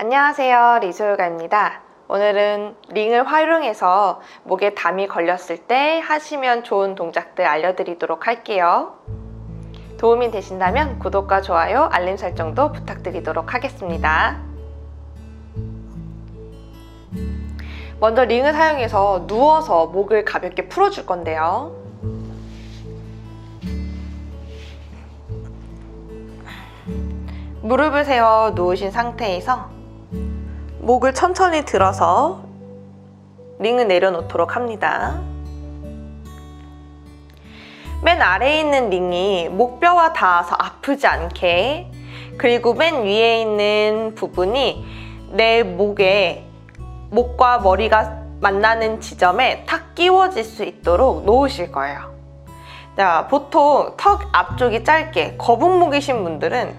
안녕하세요. 리소요가입니다. 오늘은 링을 활용해서 목에 담이 걸렸을 때 하시면 좋은 동작들 알려드리도록 할게요. 도움이 되신다면 구독과 좋아요, 알림 설정도 부탁드리도록 하겠습니다. 먼저 링을 사용해서 누워서 목을 가볍게 풀어줄 건데요. 무릎을 세워 누우신 상태에서 목을 천천히 들어서 링을 내려놓도록 합니다. 맨 아래에 있는 링이 목뼈와 닿아서 아프지 않게 그리고 맨 위에 있는 부분이 내 목에 목과 머리가 만나는 지점에 탁 끼워질 수 있도록 놓으실 거예요. 자, 보통 턱 앞쪽이 짧게 거북목이신 분들은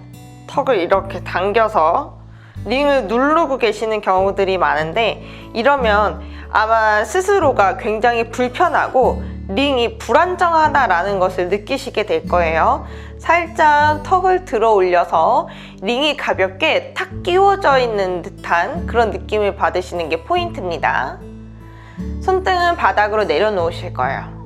턱을 이렇게 당겨서 링을 누르고 계시는 경우들이 많은데 이러면 아마 스스로가 굉장히 불편하고 링이 불안정하다라는 것을 느끼시게 될 거예요. 살짝 턱을 들어 올려서 링이 가볍게 탁 끼워져 있는 듯한 그런 느낌을 받으시는 게 포인트입니다. 손등은 바닥으로 내려놓으실 거예요.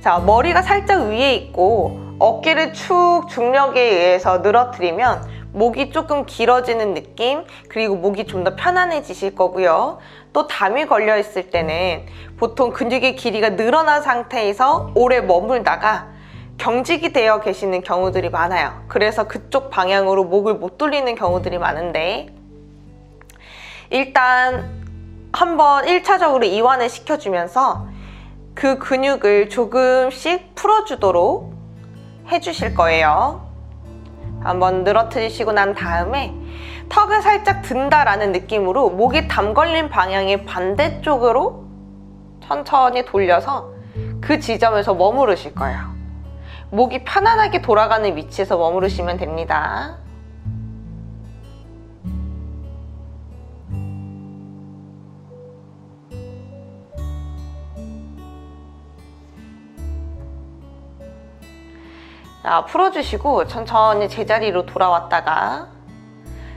자, 머리가 살짝 위에 있고 어깨를 축 중력에 의해서 늘어뜨리면 목이 조금 길어지는 느낌, 그리고 목이 좀 더 편안해지실 거고요. 또 담이 걸려 있을 때는 보통 근육의 길이가 늘어난 상태에서 오래 머물다가 경직이 되어 계시는 경우들이 많아요. 그래서 그쪽 방향으로 목을 못 돌리는 경우들이 많은데 일단 한번 1차적으로 이완을 시켜주면서 그 근육을 조금씩 풀어주도록 해주실 거예요. 한번 늘어뜨리시고 난 다음에 턱을 살짝 든다라는 느낌으로 목이 담 걸린 방향의 반대쪽으로 천천히 돌려서 그 지점에서 머무르실 거예요. 목이 편안하게 돌아가는 위치에서 머무르시면 됩니다. 자, 풀어주시고 천천히 제자리로 돌아왔다가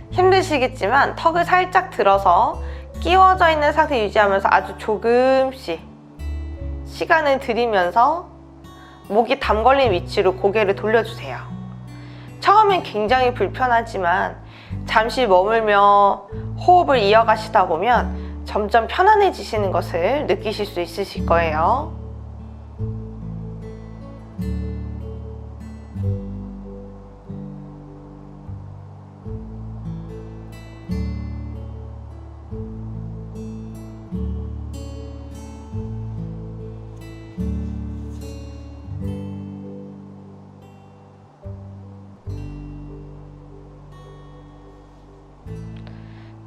힘드시겠지만 턱을 살짝 들어서 끼워져 있는 상태 유지하면서 아주 조금씩 시간을 들이면서 목이 담 걸린 위치로 고개를 돌려주세요. 처음엔 굉장히 불편하지만 잠시 머물며 호흡을 이어가시다 보면 점점 편안해지시는 것을 느끼실 수 있으실 거예요.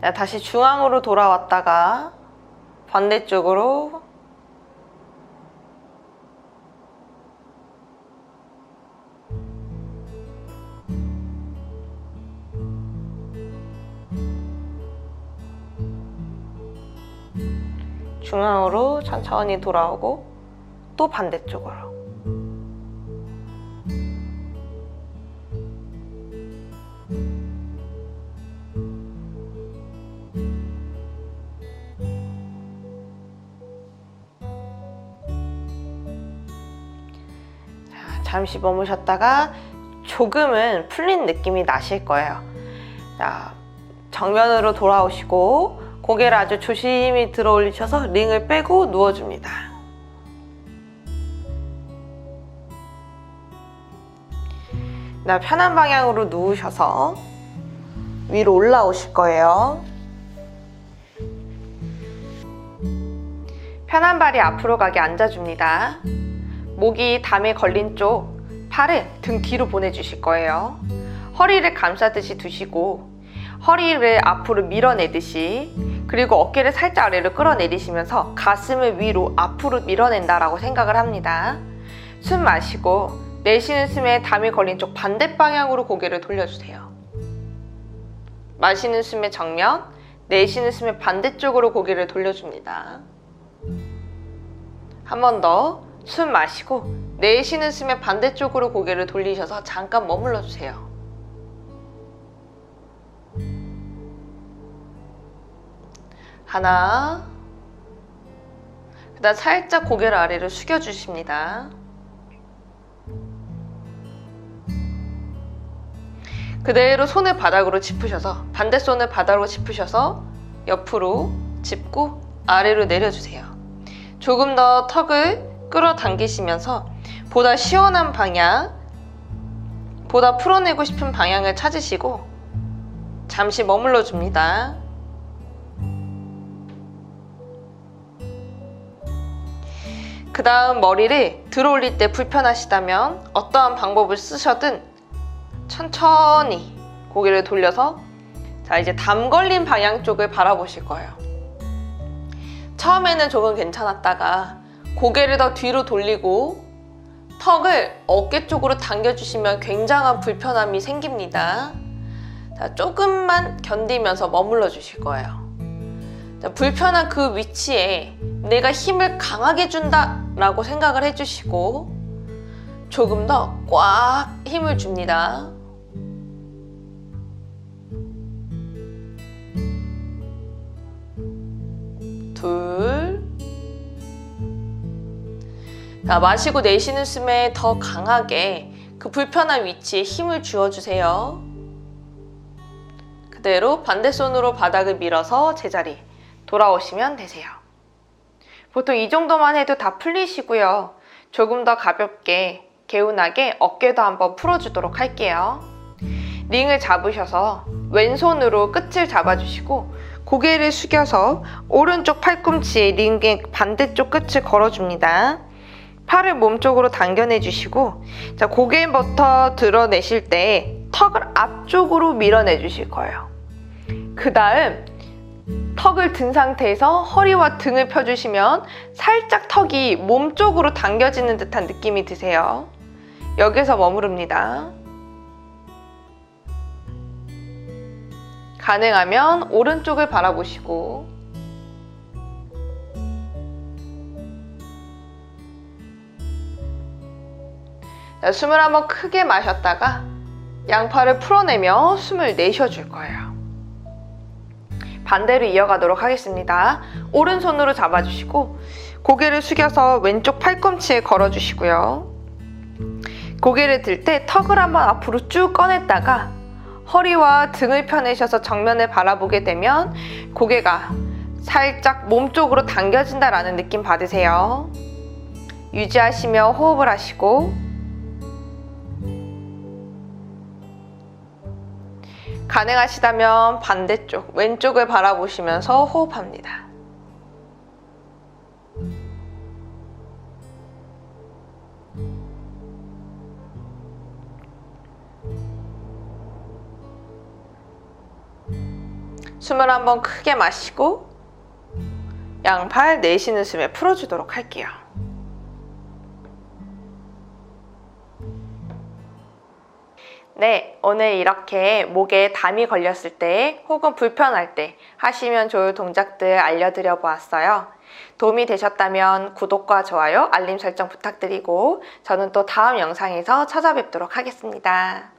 자, 다시 중앙으로 돌아왔다가 반대쪽으로 중앙으로 천천히 돌아오고 또 반대쪽으로 잠시 머무셨다가 조금은 풀린 느낌이 나실 거예요. 자, 정면으로 돌아오시고 고개를 아주 조심히 들어 올리셔서 링을 빼고 누워줍니다. 나 편한 방향으로 누우셔서 위로 올라오실 거예요. 편한 발이 앞으로 가게 앉아줍니다. 목이 담에 걸린 쪽 팔을 등 뒤로 보내주실 거예요. 허리를 감싸듯이 두시고 허리를 앞으로 밀어내듯이 그리고 어깨를 살짝 아래로 끌어내리시면서 가슴을 위로 앞으로 밀어낸다라고 생각을 합니다. 숨 마시고 내쉬는 숨에 담이 걸린 쪽 반대 방향으로 고개를 돌려주세요. 마시는 숨의 정면, 내쉬는 숨의 반대쪽으로 고개를 돌려줍니다. 한 번 더 숨 마시고 내쉬는 숨의 반대쪽으로 고개를 돌리셔서 잠깐 머물러 주세요. 하나. 그다음 살짝 고개를 아래로 숙여 주십니다. 그대로 손을 바닥으로 짚으셔서 반대 손을 바닥으로 짚으셔서 옆으로 짚고 아래로 내려주세요. 조금 더 턱을 끌어당기시면서 보다 시원한 방향, 보다 풀어내고 싶은 방향을 찾으시고 잠시 머물러 줍니다. 그 다음 머리를 들어 올릴 때 불편하시다면 어떠한 방법을 쓰셔든 천천히 고개를 돌려서 자 이제 담 걸린 방향 쪽을 바라보실 거예요. 처음에는 조금 괜찮았다가 고개를 더 뒤로 돌리고 턱을 어깨 쪽으로 당겨주시면 굉장한 불편함이 생깁니다. 자, 조금만 견디면서 머물러 주실 거예요. 자, 불편한 그 위치에 내가 힘을 강하게 준다 라고 생각을 해주시고 조금 더 꽉 힘을 줍니다. 둘. 자, 마시고 내쉬는 숨에 더 강하게 그 불편한 위치에 힘을 주어주세요. 그대로 반대 손으로 바닥을 밀어서 제자리 돌아오시면 되세요. 보통 이 정도만 해도 다 풀리시고요. 조금 더 가볍게 개운하게 어깨도 한번 풀어주도록 할게요. 링을 잡으셔서 왼손으로 끝을 잡아주시고 고개를 숙여서 오른쪽 팔꿈치에 링의 반대쪽 끝을 걸어줍니다. 팔을 몸쪽으로 당겨내 주시고 자 고개부터 드러내실 때 턱을 앞쪽으로 밀어내 주실 거예요. 그 다음 턱을 든 상태에서 허리와 등을 펴주시면 살짝 턱이 몸쪽으로 당겨지는 듯한 느낌이 드세요. 여기서 머무릅니다. 가능하면 오른쪽을 바라보시고 자, 숨을 한번 크게 마셨다가 양팔을 풀어내며 숨을 내쉬어줄 거예요. 반대로 이어가도록 하겠습니다. 오른손으로 잡아주시고 고개를 숙여서 왼쪽 팔꿈치에 걸어주시고요. 고개를 들 때 턱을 한번 앞으로 쭉 꺼냈다가 허리와 등을 펴내셔서 정면을 바라보게 되면 고개가 살짝 몸 쪽으로 당겨진다라는 느낌 받으세요. 유지하시며 호흡을 하시고 가능하시다면 반대쪽 왼쪽을 바라보시면서 호흡합니다. 숨을 한번 크게 마시고 양팔 내쉬는 숨에 풀어주도록 할게요. 네, 오늘 이렇게 목에 담이 걸렸을 때 혹은 불편할 때 하시면 좋을 동작들 알려드려 보았어요. 도움이 되셨다면 구독과 좋아요, 알림 설정 부탁드리고 저는 또 다음 영상에서 찾아뵙도록 하겠습니다.